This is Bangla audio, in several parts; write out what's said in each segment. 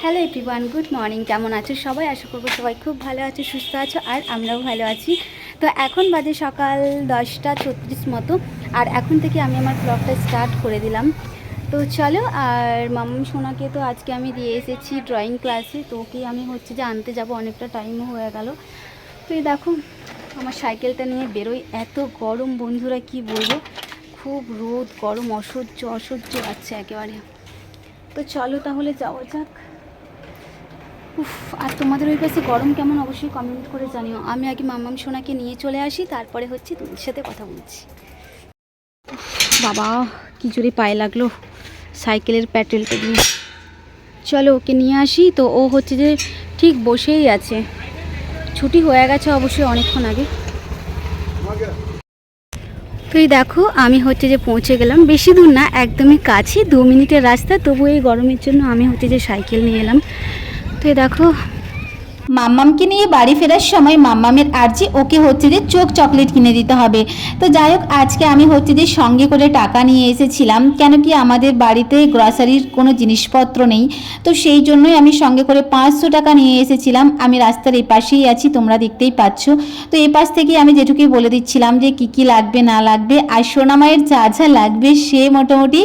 হ্যালো এভরিওয়ান গুড মর্নিং কেমন আছো সবাই? আশা করব সবাই খুব ভালো আছো, সুস্থ আছো, আর আমরাও ভালো আছি। তো এখন বাজে সকাল দশটা ছত্রিশ মতো, আর এখন থেকে আমি আমার ব্লগটা স্টার্ট করে দিলাম। তো চলো, আর মাম্মি সোনাকে তো আজকে আমি দিয়ে এসেছি ড্রয়িং ক্লাসে তো ওকে আমি হচ্ছে যে আনতে যাব, অনেকটা টাইমও হয়ে গেল। তো এই দেখো, আমার সাইকেলটা নিয়ে বেরোই। এত গরম, বন্ধুরা কি বলব? খুব রোদ, গরম, অসহ্য অসহ্য আছে একেবারে। তো চলো তাহলে যাওয়া যাক। উফ, আর তোমাদের ওই পাশে গরম কেমন? অবশ্যই কমেন্ট করে জানিও। আমি আগে মাম্মাম সোনাকে নিয়ে চলে আসি, তারপরে হচ্ছে তোমাদের সাথে কথা বলছি। বাবা, কি জোরে পায়ে লাগল সাইকেলের প্যাটেলটা দিয়ে। চলো, ওকে নিয়ে আসি। তো ও হচ্ছে যে ঠিক বসেই আছে। ছুটি হয়ে গেছে অবশ্যই অনেকক্ষণ আগে। তো এই দেখো, আমি হচ্ছে যে পৌঁছে গেলাম। বেশি দূর না, একদমই কাছে, দু মিনিটের রাস্তা। তবু এই গরমের জন্য আমি হচ্ছে যে সাইকেল নিয়ে এলাম। তো এই দেখো মাম্মামকে নিয়ে বাড়ি ফেরার সময় মাম্মামের আর্জি ওকে হচ্ছে যে চোখ চকলেট কিনে দিতে হবে। তো যাই হোক, আজকে আমি হচ্ছে যে সঙ্গে করে টাকা নিয়ে এসেছিলাম, কেন কি আমাদের বাড়িতে গ্রসারির কোনো জিনিসপত্র নেই। তো সেই জন্যই আমি সঙ্গে করে পাঁচশো টাকা নিয়ে এসেছিলাম। আমি রাস্তার এই পাশেই আছি, তোমরা দেখতেই পাচ্ছ। তো এই পাশ থেকে আমি যেটুকুই বলে দিচ্ছিলাম যে কি কি লাগবে, না লাগবে, আর সোনামায়ের যা যা লাগবে সে মোটামুটি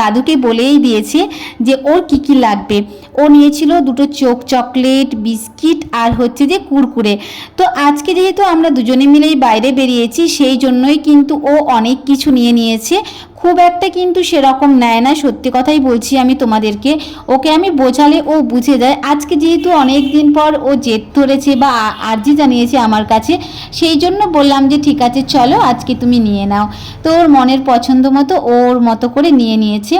দাদুকে বলেই দিয়েছে যে ওর কি কি লাগবে। ও নিয়েছিল দুটো চোখ চকলেট, বিস্কিট আর হচ্ছে যে কুরকুরে। তো আজকে যেহেতু আমরা দুজনে মিলেই বাইরে বেরিয়েছি, সেই জন্যই কিন্তু ও অনেক কিছু নিয়ে নিয়েছে। খুব একটা কিন্তু সেরকম নেয় না, সত্যি কথাই বলছি আমি তোমাদেরকে। ওকে আমি বোঝালে ও বুঝে যায়। আজকে যেহেতু অনেক দিন পর ও জেদ ধরেছে বা আর্জি জানিয়েছে আমার কাছে, সেই জন্য বললাম যে ঠিক আছে, চলো আজকে তুমি নিয়ে নাও। তো ওর মনের পছন্দ মতো ওর মতো করে নিয়ে নিয়েছে।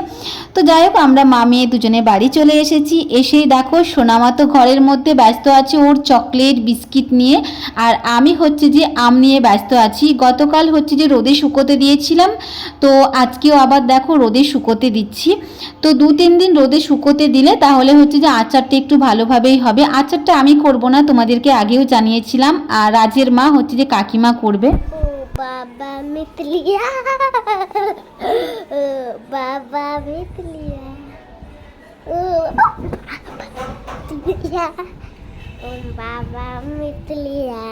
তো যাই হোক, আমরা মা মেয়ে দুজনে বাড়ি চলে এসেছি। এসেই দেখো সোনামা তো ঘরের মধ্যে ব্যস্ত আছে ওর চকলেট, বিস্কিট নিয়ে। আর আমি হচ্ছে যে আম নিয়ে ব্যস্ত আছি। গতকাল হচ্ছে যে রোদে শুকোতে দিয়েছিলাম। তো আজকেও আবার দেখো রোদে শুকোতে দিচ্ছি। তো দু, তিন দিন রোদে শুকোতে দিলে তাহলে হচ্ছে যে আচারটা একটু ভালোভাবেই হবে। আচারটা আমি করব না, তোমাদেরকে আগেও জানিয়েছিলাম। আর রাজের মা হচ্ছে যে কাকিমা করবে। বাবা, মিতলিয়া। বাবা মিতলিয়া। বাবা, মিতলিয়া।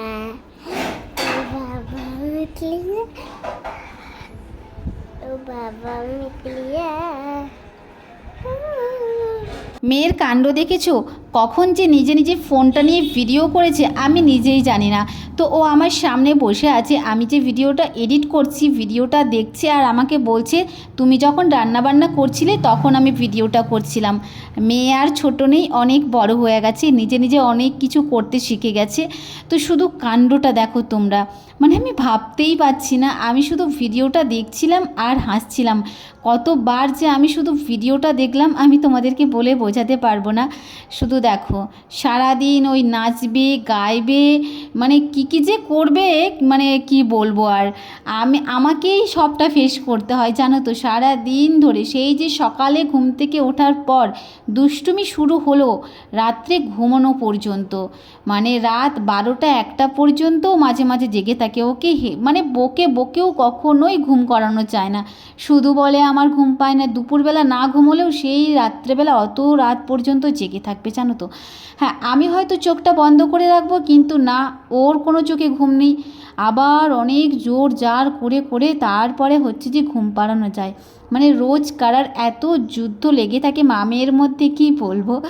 মেয়ের কাণ্ড দেখেছ? কখন যে নিজে নিজে ফোনটা নিয়ে ভিডিও করেছে, আমি নিজেই জানি না। তো ও আমার সামনে বসে আছে, আমি যে ভিডিওটা এডিট করছি ভিডিওটা দেখছে আর আমাকে বলছে, তুমি যখন রান্নাবান্না করছিলে, তখন আমি ভিডিওটা করছিলাম। মেয়ে আর ছোট নেই, অনেক বড় হয়ে গেছে, নিজে নিজে অনেক কিছু করতে শিখে গেছে। তো শুধু কাণ্ডটা দেখো তোমরা। মানে আমি ভাবতেই পারছি না। আমি শুধু ভিডিওটা দেখছিলাম আর হাসছিলাম। কতবার যে আমি শুধু ভিডিওটা দেখলাম, আমি তোমাদেরকে বলে বোঝাতে পারব না। শুধু দেখো, সারাদিন ওই নাচবে, গাইবে মানে কি কি যে করবে মানে কি বলব আর? আমি, আমাকেই সবটা ফেস করতে হয়, জানো তো? সারা দিন ধরে সেই যে সকালে ঘুম থেকে ওঠার পর দুষ্টুমি শুরু হলো রাত্রে ঘুমানো পর্যন্ত। মানে রাত বারোটা একটা পর্যন্তও মাঝে মাঝে জেগে থাকে। ওকে হে- মানে বকে বকেও কখনোই ঘুম করানো চায় না। শুধু বলে আমার ঘুম পায় না, দুপুরবেলা না ঘুমোলেও সেই রাত্রেবেলা অত রাত পর্যন্ত জেগে থাকবে, জানো তো। হ্যাঁ আমি হয়তো চোখটা বন্ধ করে রাখব, কিন্তু না, ওর কোনো চোখে ঘুম নেই। আবার অনেক জোর জার করে করে তারপরে হচ্ছে যে ঘুম পাড়ানো যায়। মানে রোজ কারার এত যুদ্ধ লেগে থাকে মামের মধ্যে, কি বলব?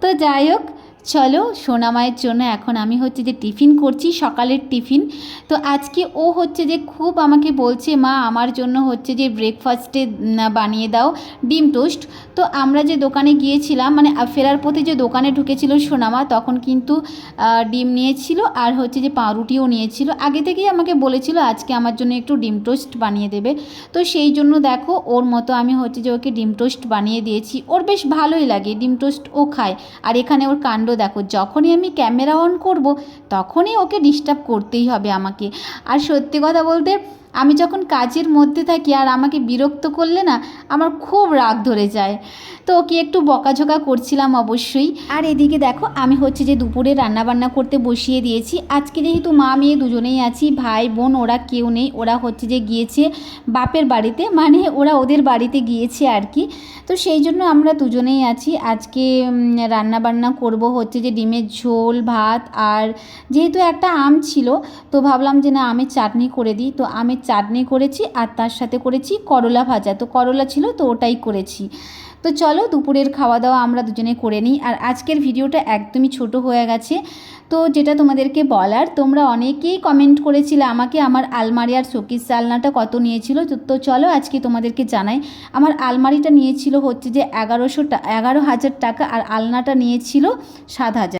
তো যাই হোক চলো সোনামায়ের জন্য এখন আমি হচ্ছে যে টিফিন করছি, সকালের টিফিন। তো আজকে ও হচ্ছে যে খুব আমাকে বলছে, মা, আমার জন্য হচ্ছে যে ব্রেকফাস্টে বানিয়ে দাও ডিম টোস্ট। তো আমরা যে দোকানে গিয়েছিলাম মানে ফেরার পথে যে দোকানে ঢুকেছিল সোনামা তখন কিন্তু ডিম নিয়েছিল আর হচ্ছে যে পাউরুটিও নিয়েছিল। আগে থেকেই আমাকে বলেছিল, আজকে আমার জন্য একটু ডিম টোস্ট বানিয়ে দেবে। তো সেই জন্য দেখো, ওর মতো আমি হচ্ছে যে ওকে ডিম টোস্ট বানিয়ে দিয়েছি। ওর বেশ ভালোই লাগে, ডিম টোস্ট ও খায়। আর এখানে ওর কাণ্ড দেখো, যখনই আমি ক্যামেরা অন করব, তখনই ওকে ডিস্টার্ব করতেই হবে আমাকে। আর সত্যি কথা বলতে আমি যখন কাজের মধ্যে থাকি আর আমাকে বিরক্ত করলে না, আমার খুব রাগ ধরে যায়। তো ওকে একটু বকাঝোকা করছিলাম অবশ্যই। আর এদিকে দেখো, আমি হচ্ছে যে দুপুরে রান্নাবান্না করতে বসিয়ে দিয়েছি। আজকে যেহেতু মা মেয়ে দুজনেই আছি, ভাই, বোন, ওরা কেউ নেই। ওরা হচ্ছে যে গিয়েছে বাপের বাড়িতে মানে ওরা ওদের বাড়িতে গিয়েছে আর কি। তো সেই জন্য আমরা দুজনেই আছি। আজকে রান্না বান্না করব হচ্ছে যে ডিমের ঝোল, ভাত, আর যেহেতু একটা আম ছিল, তো ভাবলাম যে না, আমের চাটনি করে দিই। তো আমের চাটনি করেছি আর তার সাথে করেছি করলা ভাজা। তো করলা ছিল তো ওটাই করেছি। তো চলো দুপুরের খাওয়া দাওয়া আমরা দুজনে করে নিই। আর আজকের ভিডিওটা একদমই ছোট হয়ে গেছে। তো যেটা তোমাদেরকে বলার, তোমরা অনেকেই কমেন্ট করেছিলে আমাকে আমার আলমারি আর শোকিস জালনাটা কত নিয়েছিল। তো তো চলো আজকে তোমাদেরকে জানাই। আমার আলমারিটা নিয়েছিল হচ্ছে যে এগারোশো এগারো হাজার টাকা আর আলনাটা নিয়েছিল সাত হাজার।